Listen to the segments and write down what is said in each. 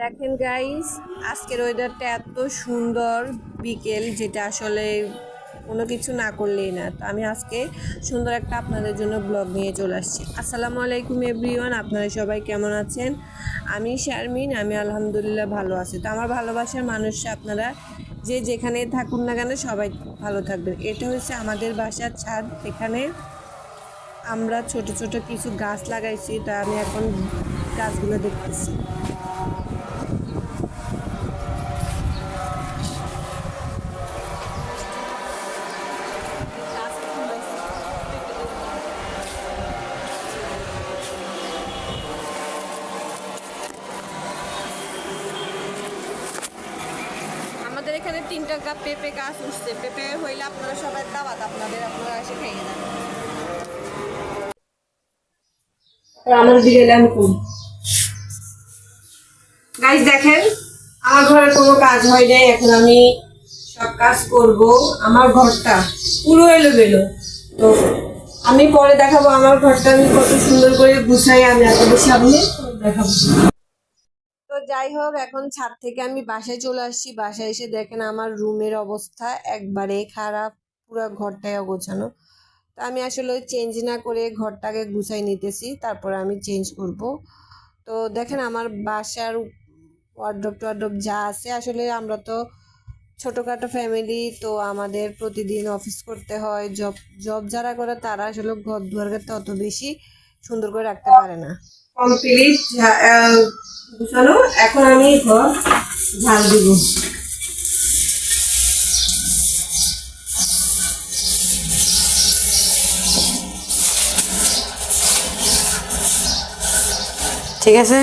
দেখেন গাইস আজকের ওয়েদারটা এত সুন্দর বিকেল, যেটা আসলে কোনো কিছু না করলেই না। তো আমি আজকে সুন্দর একটা আপনাদের জন্য ব্লগ নিয়ে চলে আসছি। আসসালামু আলাইকুম এভরিওয়ান আপনারা সবাই কেমন আছেন? আমি শারমিন, আমি আলহামদুলিল্লাহ ভালো আছি। তো আমার ভালোবাসার মানুষ আপনারা যে যেখানে থাকুন না কেন সবাই ভালো থাকবেন। এটা হচ্ছে আমাদের বাসার ছাদ। এখানে আমরা ছোট ছোট কিছু গাছ লাগাইছি, তা আমি এখন গাছগুলো দেখতেছি। এখানে তিনটা কাপ পেঁপে গাছ উঠছে। পেঁপে হইলে আপনারা সবাই দাবাত আপনাদের আপনারা এসে খেয়ে গাইজ দেখেন, আমার ঘরের কোনো কাজ হয় নাই, এখন আমি সব কাজ করব আমার ঘরটা। পুরো এলো বেলো তো আমি পরে দেখাবো আমার ঘরটা আমি কত সুন্দর করে গুছাই, আমি আপনাদের সামনে দেখাবো। যাই হোক, এখন ছাদ থেকে আমি বাসায় চলে আসছি। বাসায় এসে দেখেন আমার রুমের অবস্থা একবারে খারাপ, পুরো ঘরটাই অগোছানো। তো আমি আসলে চেঞ্জ না করে ঘরটাকে গুছাই নিতেছি, তারপরে আমি চেঞ্জ করব। তো দেখেন আমার বাসার ওয়ার্ড্রপ টোয়ার্ড্রপ যা আছে, আসলে আমরা তো ছোটোখাটো ফ্যামিলি তো আমাদের প্রতিদিন অফিস করতে হয়। জব জব যারা করে তারা আসলে ঘর দুয়ারকে অত বেশি সুন্দর করে রাখতে পারে না। কমপ্লিট গুছানো। এখন আমি ঘর ঝাল দিব। ঠিক আছে?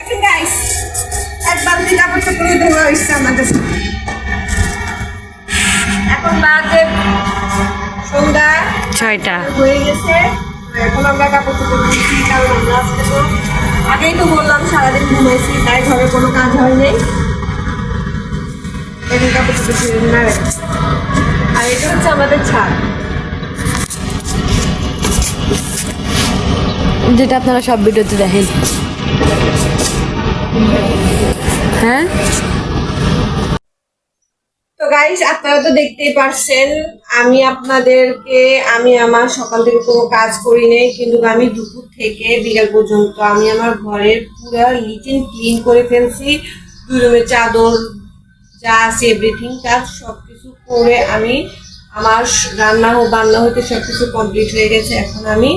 এখন গাইস ছয়টা। হয়ে গেছে। এখন আমরা কাপড় কারণ আমরা আজকে তো আগেই তো বললাম সারাদিন ঘুমাইছি তাই ঘরে কোনো কাজ হয়নি এখন কাপড় চোপড় না আর এটা হচ্ছে আমাদের ছাদ। যেটা আপনারা সব ভিডিওতে দেখেন। হ্যাঁ? তো গাইস আপনারা তো দেখতেই পারছেন, আমি আপনাদেরকে, আমি আমার সকাল থেকে কোনো কাজ করি নাই, কিন্তু আমি দুপুর থেকে বিকাল পর্যন্ত আমি আমার ঘরের পুরো লিটিন ক্লিন করে ফেলছি। দুই রুমের চাদর, যা আছে এভরিথিং কাজ সব কিছু করে আমি আমার রান্না হোক বান্না হতে সব কিছু কমপ্লিট হয়ে গেছে। এখন আমি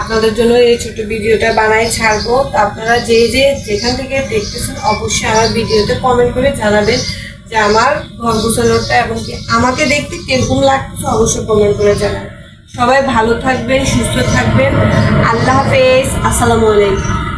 আপনাদের জন্য এই ছোট ভিডিওটা বানাই, ছাড়বো। তো আপনারা যে যে যেখান থেকে দেখতেছেন, অবশ্যই আমার ভিডিওতে কমেন্ট করে জানাবেন। যে আমার ঘর গোছানোটা এবং কি আমাকে দেখতে কীরকম লাগতেছে অবশ্যই কমেন্ট করে জানান সবাই ভালো থাকবেন, সুস্থ থাকবেন। আল্লাহ হাফেজ, আসসালামু আলাইকুম।